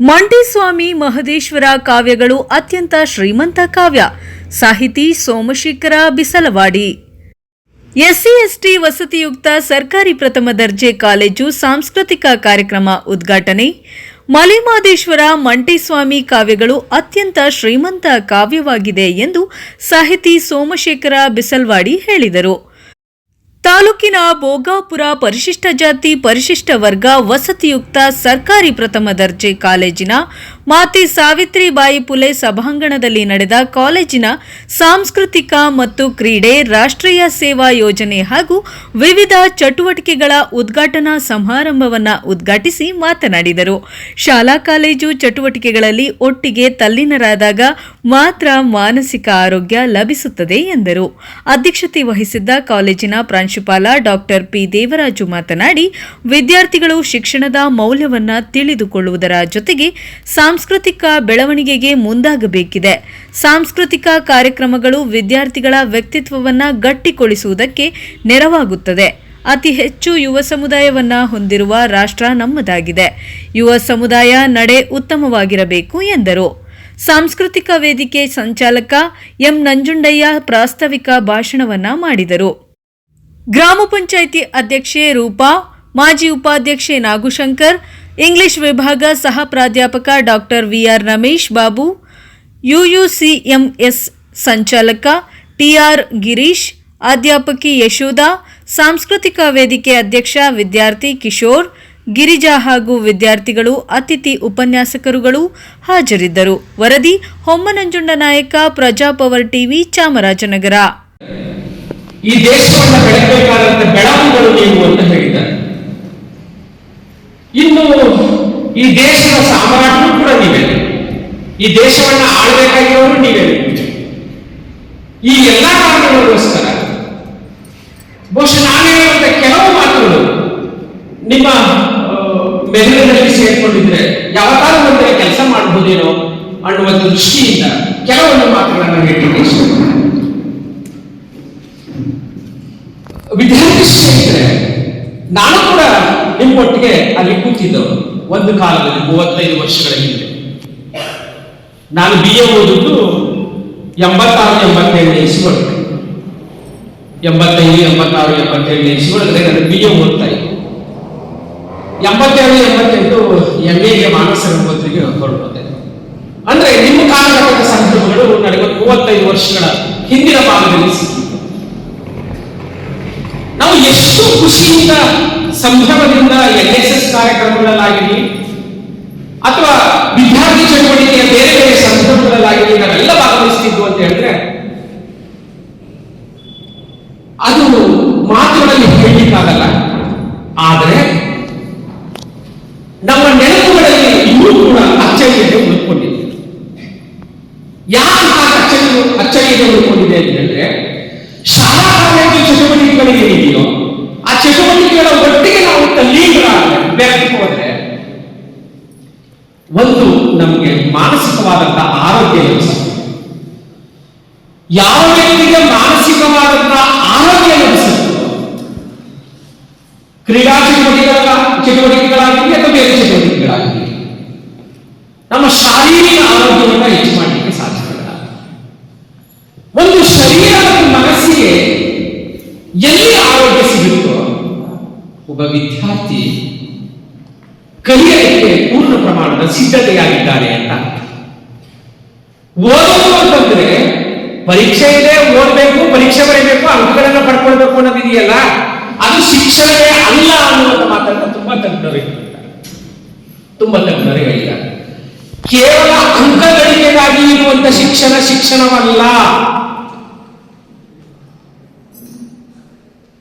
ಮಂಟೇಸ್ವಾಮಿ ಮಹದೇಶ್ವರ ಕಾವ್ಯಗಳು ಅತ್ಯಂತ ಶ್ರೀಮಂತ ಕಾವ್ಯ. ಸಾಹಿತಿ ಸೋಮಶೇಖರ ಬಿಸಲವಾಡಿ. ಎಸ್ಸಿ ಎಸ್ಟಿ ವಸತಿಯುಕ್ತ ಸರ್ಕಾರಿ ಪ್ರಥಮ ದರ್ಜೆ ಕಾಲೇಜು ಸಾಂಸ್ಕೃತಿಕ ಕಾರ್ಯಕ್ರಮ ಉದ್ಘಾಟನೆ. ಮಲೆಮಾದೇಶ್ವರ ಮಂಟಿಸ್ವಾಮಿ ಕಾವ್ಯಗಳು ಅತ್ಯಂತ ಶ್ರೀಮಂತ ಕಾವ್ಯವಾಗಿದೆ ಎಂದು ಸಾಹಿತಿ ಸೋಮಶೇಖರ ಬಿಸಲ್ವಾಡಿ ಹೇಳಿದರು. ತಾಲೂಕಿನ ಭೋಗಾಪುರ ಪರಿಶಿಷ್ಟ ಜಾತಿ ಪರಿಶಿಷ್ಟ ವರ್ಗ ವಸತಿಯುಕ್ತ ಸರ್ಕಾರಿ ಪ್ರಥಮ ದರ್ಜೆ ಕಾಲೇಜಿನ ಮಾತೆ ಸಾವಿತ್ರಿಬಾಯಿ ಪುಲೆ ಸಭಾಂಗಣದಲ್ಲಿ ನಡೆದ ಕಾಲೇಜಿನ ಸಾಂಸ್ಕೃತಿಕ ಮತ್ತು ಕ್ರೀಡೆ ರಾಷ್ಟ್ರೀಯ ಸೇವಾ ಯೋಜನೆ ಹಾಗೂ ವಿವಿಧ ಚಟುವಟಿಕೆಗಳ ಉದ್ಘಾಟನಾ ಸಮಾರಂಭವನ್ನು ಉದ್ಘಾಟಿಸಿ ಮಾತನಾಡಿದರು. ಶಾಲಾ ಕಾಲೇಜು ಚಟುವಟಿಕೆಗಳಲ್ಲಿ ಒಟ್ಟಿಗೆ ತಲ್ಲಿನರಾದಾಗ ಮಾತ್ರ ಮಾನಸಿಕ ಆರೋಗ್ಯ ಲಭಿಸುತ್ತದೆ ಎಂದರು. ಅಧ್ಯಕ್ಷತೆ ವಹಿಸಿದ್ದ ಕಾಲೇಜಿನ ಪ್ರಾಂಶುಪಾಲ ಡಾಕ್ಟರ್ ಪಿ. ದೇವರಾಜು ಮಾತನಾಡಿ, ವಿದ್ಯಾರ್ಥಿಗಳು ಶಿಕ್ಷಣದ ಮೌಲ್ಯವನ್ನು ತಿಳಿದುಕೊಳ್ಳುವುದರ ಜೊತೆಗೆ ಸಾಂಸ್ಕೃತಿಕ ಬೆಳವಣಿಗೆಗೆ ಮುಂದಾಗಬೇಕಿದೆ. ಸಾಂಸ್ಕೃತಿಕ ಕಾರ್ಯಕ್ರಮಗಳು ವಿದ್ಯಾರ್ಥಿಗಳ ವ್ಯಕ್ತಿತ್ವವನ್ನು ಗಟ್ಟಿಗೊಳಿಸುವುದಕ್ಕೆ ನೆರವಾಗುತ್ತದೆ. ಅತಿ ಹೆಚ್ಚು ಯುವ ಸಮುದಾಯವನ್ನ ಹೊಂದಿರುವ ರಾಷ್ಟ್ರ ನಮ್ಮದಾಗಿದೆ. ಯುವ ಸಮುದಾಯ ನಡೆ ಉತ್ತಮವಾಗಿರಬೇಕು ಎಂದರು. ಸಾಂಸ್ಕೃತಿಕ ವೇದಿಕೆ ಸಂಚಾಲಕ ಎಂ ನಂಜುಂಡಯ್ಯ ಪ್ರಾಸ್ತಾವಿಕ ಭಾಷಣವನ್ನ ಮಾಡಿದರು. ಗ್ರಾಮ ಪಂಚಾಯಿತಿ ಅಧ್ಯಕ್ಷೆ ರೂಪಾ, ಮಾಜಿ ಉಪಾಧ್ಯಕ್ಷೆ ನಾಗುಶಂಕರ್ ಇಂಗ್ಲಿಷ್ ವಿಭಾಗ ಸಹ ಪ್ರಾಧ್ಯಾಪಕ doctor VR Ramesh Babu, UUCMS ಸಂಚಾಲಕ ಟಿಆರ್ ಗಿರೀಶ್, ಅಧ್ಯಾಪಕಿ ಯಶೋಧ, ಸಾಂಸ್ಕೃತಿಕ ವೇದಿಕೆ ಅಧ್ಯಕ್ಷ ವಿದ್ಯಾರ್ಥಿ ಕಿಶೋರ್, ಗಿರಿಜಾ ಹಾಗೂ ವಿದ್ಯಾರ್ಥಿಗಳು, ಅತಿಥಿ ಉಪನ್ಯಾಸಕರುಗಳು ಹಾಜರಿದ್ದರು. ವರದಿ ಹೊಮ್ಮನಂಜುಂಡ ನಾಯಕ ಪ್ರಜಾಪವರ್ ಟಿವಿ ಚಾಮರಾಜನಗರ. ಈ ದೇಶವನ್ನು ಬೆಳಗಬೇಕಾದಂತ ಬೆಳವಣಿಗಳು ನೀವು ಅಂತ ಹೇಳಿದ್ದಾರೆ. ಇನ್ನು ಈ ದೇಶದ ಸಾಮ್ರಾಟರು ಕೂಡ ನೀವೇ. ಈ ದೇಶವನ್ನ ಆಳ್ಬೇಕಾಗಿರೋರು ನೀವೇ. ಈ ಎಲ್ಲ ಕಾರಣಗಳಿಗೋಸ್ಕರ. ಬಹುಶಃ ನಾನು ಹೇಳುವಂತ ಕೆಲವು ಮಾತುಗಳು ನಿಮ್ಮ ಮೆದುಳಿನಲ್ಲಿ ಸೇರ್ಕೊಂಡಿದ್ರೆ ಯಾವತ್ತಾದ್ರೂ ಒಂದೇ ಕೆಲಸ ಮಾಡಬಹುದೇನೋ ಅನ್ನುವಂಥ ದೃಷ್ಟಿಯಿಂದ ಕೆಲವೊಂದು ಮಾತುಗಳನ್ನು ಇಷ್ಟಪಡ್ತೀನಿ ವಿದ್ಯಾರ್ಥಿ ಸ್ನೇಹಿತರೆ, ನಾನು ಕೂಡ ನಿಮ್ಮೊಟ್ಟಿಗೆ ಅಲ್ಲಿ ಕೂತಿದ್ದವರು. ಒಂದು ಕಾಲದಲ್ಲಿ, ಮೂವತ್ತೈದು ವರ್ಷಗಳ ಹಿಂದೆ. ನಾನು ಬಿ ಎ ಓದಿದ್ದು ಎಂಬತ್ತಾರು, ಎಂಬತ್ತೇಳನೇ ಇಸ್ಕೊಳ್ತೆ ಎಂಬತ್ತೈದು, ಎಂಬತ್ತಾರು, ಎಂಬತ್ತೇಳನೇ ಇಸ್ಕೊಳಿದ್ರೆ ನಾನು ಬಿ ಎ ಓದ್ತಾ ಇದ್ದೆ. ಎಂಬತ್ತೇಳು ಎಂಬತ್ತೆಂಟು ಎಂ ಎಗೆ ಮಾನಸ ರಂಗೋತ್ರಿಗೆ ಹೊರಡುತ್ತೆ ಅಂದ್ರೆ ನಿಮ್ಮ ಕಾಲದ ಸಂದರ್ಭಗಳು ನನಗೆ ಮೂವತ್ತೈದು ವರ್ಷಗಳ ಹಿಂದಿನ ಭಾಗದಲ್ಲಿ ಸಿಕ್ಕಿತ್ತು ನಾವು ಎಷ್ಟು ಖುಷಿಯಿಂದ ಸಂಭ್ರಮದಿಂದ ಎನ್ ಎಸ್ ಎಸ್ ಕಾರ್ಯಕ್ರಮಗಳಲ್ಲಾಗಿರಲಿ, ಅಥವಾ ವಿದ್ಯಾರ್ಥಿ ಚಟುವಟಿಕೆಯ ಬೇರೆ ಬೇರೆ ಸಂದರ್ಭಗಳಲ್ಲಾಗಿರಲಿ, ನಾವೆಲ್ಲ ಭಾಗವಹಿಸ್ತಿದ್ವು ಅಂತ ಹೇಳಿದ್ರೆ ಅದು ಮಾತುಗಳಲ್ಲಿ ಹೇಳಲಿಕ್ಕಾಗಲ್ಲ ಆದರೆ ನಮ್ಮ ನೆನಪುಗಳಲ್ಲಿ ಇನ್ನೂ ಕೂಡ ಅಚ್ಚಳಿಯದೆ ಉಳ್ಕೊಂಡಿದೆ ಯಾಕೆ ಆ ಅಚ್ಚಳಿ ಅಚ್ಚಳಿಯದೆ ಉಳ್ಕೊಂಡಿದೆ ಅಂತ ಹೇಳಿದ್ರೆ ಶಾಲಾ ಕಾಲೇಜು ಚಟುವಟಿಕೆಗಳಿಗೆ ಏನಿದೆಯೋ ಆ ಚಟುವಟಿಕೆಗಳ ಒಟ್ಟಿಗೆ ನಾವು ತಲ್ಲೀನರಾದ್ರೆ ಬೆರೆತು ಹೋದ್ರೆ ಒಂದು ನಮಗೆ ಮಾನಸಿಕವಾದಂತಹ ಆರೋಗ್ಯ ಲಭಿಸುತ್ತೆ ಯಾವ ವ್ಯಕ್ತಿಗೆ ಮಾನಸಿಕವಾದಂತಹ ಆರೋಗ್ಯ ಲಭಿಸುತ್ತೋ ಕ್ರೀಡಾ ಚಟುವಟಿಕೆಗಳ, ಚಟುವಟಿಕೆಗಳಾಗಿರಲಿ ಅಥವಾ ಬೇರೆ ಚಟುವಟಿಕೆಗಳಾಗಿರಲಿ. ನಮ್ಮ ಶಾರೀರಿಕ ಆರೋಗ್ಯವನ್ನು ಹೆಚ್ಚು ಮಾಡಲಿಕ್ಕೆ ಸಾಧ್ಯವಿಲ್ಲ. ಒಂದು ಶರೀರ ಮತ್ತು ಮನಸ್ಸಿಗೆ ಎಲ್ಲಿ ಆರೋಗ್ಯ ಸಿಗುತ್ತೋ, ಒಬ್ಬ ವಿದ್ಯಾರ್ಥಿ ಕಲಿಯಲಿಕ್ಕೆ ಪೂರ್ಣ ಪ್ರಮಾಣದ ಸಿದ್ಧತೆಯಾಗಿದ್ದಾರೆ ಅಂತ. ಓದೋದು ಅಂತಂದ್ರೆ ಪರೀಕ್ಷೆ ಇದೆ, ಓದಬೇಕು, ಪರೀಕ್ಷೆ ಬರೀಬೇಕು, ಅಂಕಗಳನ್ನ ಪಡ್ಕೊಳ್ಬೇಕು ಅನ್ನೋದಿದೆಯಲ್ಲ, ಅದು ಶಿಕ್ಷಣವೇ ಅಲ್ಲ ಅನ್ನುವಂಥ ಮಾತನ್ನ ತುಂಬಾ ತಜ್ಞರು ತುಂಬಾ ತಜ್ಞರು ಹೇಳಿದ್ದಾರೆ ಕೇವಲ ಅಂಕ ಗಳಿಕೆಗಾಗಿ ಇರುವಂತ ಶಿಕ್ಷಣ ಶಿಕ್ಷಣವಲ್ಲ.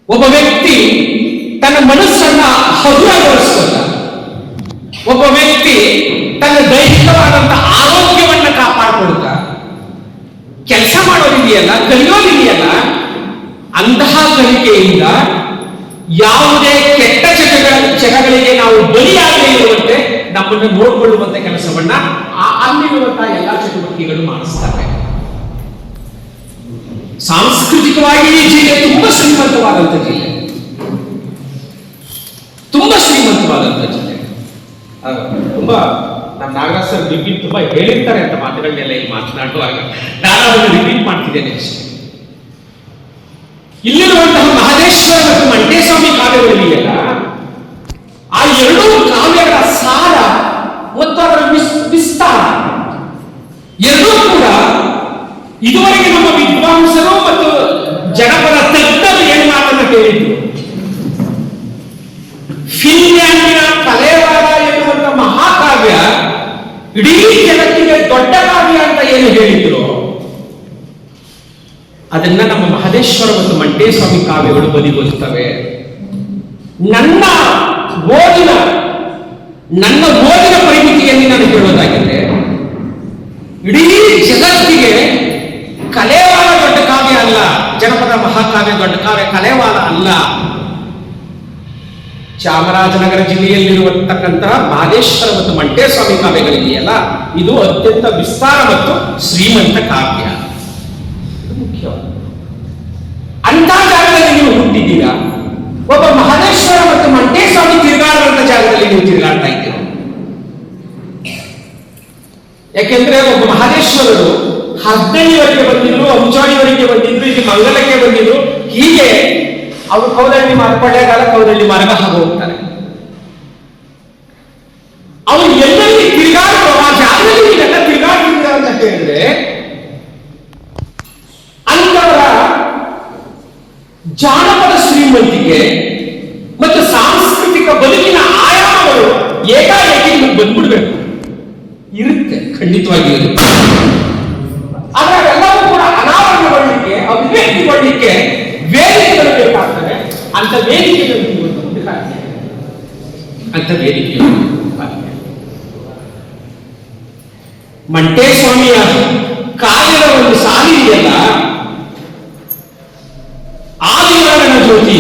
ಒಬ್ಬ ವ್ಯಕ್ತಿ ತನ್ನ ಮನಸ್ಸನ್ನ ಹಗುರಗೊಳಿಸ್ಕೊಂಡ ಒಬ್ಬ ವ್ಯಕ್ತಿ ತನ್ನ ದೈಹಿಕವಾದಂತ ಆರೋಗ್ಯವನ್ನ ಕಾಪಾಡಿಕೊಳ್ತಾ ಕೆಲಸ ಮಾಡೋದಿದೆಯಲ್ಲ, ಕಲಿಯೋದಿದೆಯಲ್ಲ, ಅಂತಹ ಕಲಿಕೆಯಿಂದ ಯಾವುದೇ ಕೆಟ್ಟ ಚಟಗಳ ಚಟಗಳಿಗೆ ನಾವು ಬಲಿಯಾಗದೇ ಇರುವಂತೆ ನಮ್ಮನ್ನು ನೋಡಿಕೊಳ್ಳುವಂತ ಕೆಲಸವನ್ನ ಅಲ್ಲಿರುವಂತಹ ಎಲ್ಲ ಚಟುವಟಿಕೆಗಳು ಮಾಡಿಸ್ತಾರೆ. ಸಾಂಸ್ಕೃತಿಕವಾಗಿ ಈ ಜಿಲ್ಲೆ ತುಂಬಾ ಶ್ರೀಮಂತವಾದಂತ ಜಿಲ್ಲೆ. ತುಂಬಾ ಶ್ರೀಮಂತವಾದಂತ ಜಿಲ್ಲೆ. ತುಂಬಾ ನಮ್ಮ ನಾಗರಾಜ್ ಸರ್ ರಿಪೀಟ್ ತುಂಬಾ ಹೇಳಿರ್ತಾರೆ ಅಂತ ಮಾತುಗಳನ್ನೆಲ್ಲ ಇಲ್ಲಿ ಮಾತನಾಡುವಾಗ. ನಾನು ಅದನ್ನು ರಿಪೀಟ್ ಮಾಡ್ತಿದ್ದೇನೆ ಅಷ್ಟೇ. ಇಲ್ಲಿರುವಂತಹ ಮಹದೇಶ್ವರ ಮತ್ತು ಮಂಟೇಸ್ವಾಮಿ ಕಾವ್ಯಗಳಿದೆಯಲ್ಲ ಆ ಎರಡೂ ಕಾವ್ಯಗಳ ಸಾರ ಮತ್ತು ಅದರ ವಿಸ್ತಾರ. ಎರಡೂ ಕೂಡ ಇದುವರೆಗೆ ನಮ್ಮ ವಿದ್ವಾಂಸರು ಮತ್ತು ಜನಪದ ತಜ್ಞರು ಏನು ಮಾತನ್ನ ಹೇಳಿದ್ರು ಫಿನ್ಲ್ಯಾಂಡಿನ ಕಲೆವಾದ ಎನ್ನುವಂತ ಮಹಾಕಾವ್ಯ ಇಡೀ ಜಗತ್ತಿಗೆ ದೊಡ್ಡ ಕಾವ್ಯ ಅಂತ ಏನು ಹೇಳಿದ್ರು? ಅದನ್ನ ನಮ್ಮ ಮಹದೇಶ್ವರ ಮತ್ತು ಮಂಟೇಸ್ವಾಮಿ ಕಾವ್ಯಗಳು ಬದಿಗೊಳಿಸುತ್ತವೆ ನನ್ನ ಓದಿನ ನನ್ನ ಓದಿನ ಪರಿಮಿತಿಯಲ್ಲಿ ನಾನು ಹೇಳೋದಾಗಿದೆ, ಇಡೀ ಜಗತ್ತಿಗೆ ಕಲೆವಾಲ ದೊಡ್ಡ ಕಾವ್ಯ ಅಲ್ಲ, ಜನಪದ ಮಹಾಕಾವ್ಯ ದೊಡ್ಡ ಕಾವ್ಯ ಕಲೆವಾಲ ಅಲ್ಲ. ಚಾಮರಾಜನಗರ ಜಿಲ್ಲೆಯಲ್ಲಿರುವತಕ್ಕಂತಹ ಮಾದೇಶ್ವರ ಮತ್ತು ಮಂಟೇಸ್ವಾಮಿ ಕಾವ್ಯಗಳಿದೆಯಲ್ಲ ಇದು ಅತ್ಯಂತ ವಿಸ್ತಾರ ಮತ್ತು ಶ್ರೀಮಂತ ಕಾವ್ಯ. ಮುಖ್ಯ ಅಂತ ಜಾಗದಲ್ಲಿ ನೀವು ಹುಟ್ಟಿದ್ದೀರಾ? ಒಬ್ಬ ಮಹದೇಶ್ವರ ಮತ್ತು ಮಂಟೇಸ್ವಾಮಿ ತಿರುಗಾಡುವಂತ ಜಾಗದಲ್ಲಿ ನೀವು ತಿರುಗಾಡ್ತಾ ಇದ್ದೀರಾ? ಯಾಕೆಂದ್ರೆ ಒಬ್ಬ ಮಹದೇಶ್ವರರು ಹದಿನೈದವರೆಗೆ ಬಂದಿದ್ರು ಅಂಚಾಣಿವರೆಗೆ ಬಂದಿದ್ರು ಇಲ್ಲಿ ಮಂಗಲಕ್ಕೆ ಬಂದಿದ್ರು, ಹೀಗೆ ಅವರು ಕೌದಳ್ಳಿ ಮಾರ್ಗ ಕೊಳ್ಳೇಗಾಲ ಕೌದಳ್ಳಿ ಮಾರ್ಗ ಹಾಗೆ ಹೋಗ್ತಾರೆ. ಅವರು ಎಲ್ಲೆಲ್ಲಿ ತಿರುಗಾಡುವ ಆ ಜಾಗದಲ್ಲಿ ತಿರುಗಾಡ್ತಿದ್ದೀರಾ ಅಂತ ಹೇಳಿದ್ರೆ ಅಂತವರ ಜಾನಪದ ಶ್ರೀಮಂತಿಕೆ ಮತ್ತು ಸಾಂಸ್ಕೃತಿಕ ಬದುಕಿನ ಆಯಾಮಗಳು ಏಕಾಏಕಿ ಬಂದ್ಬಿಡ್ಬೇಕು. ಇರುತ್ತೆ ಖಂಡಿತವಾಗಿ ಬೇಕಾಗ್ತವೆ ಅಂತ ವೇದಿಕೆಗಳು ಇವತ್ತು ಮುಂದೆ ಕಾಣ್ತವೆ. ಅಂತ ವೇದಿಕೆಗಳು ಕಾಣ್ತವೆ. ಮಂಟೇಸ್ವಾಮಿಯ ಕಾವ್ಯದ ಒಂದು ಸಾಲಿ ಇದೆಯಲ್ಲ ಆದಿಯೊಳಗನ ಜ್ಯೋತಿ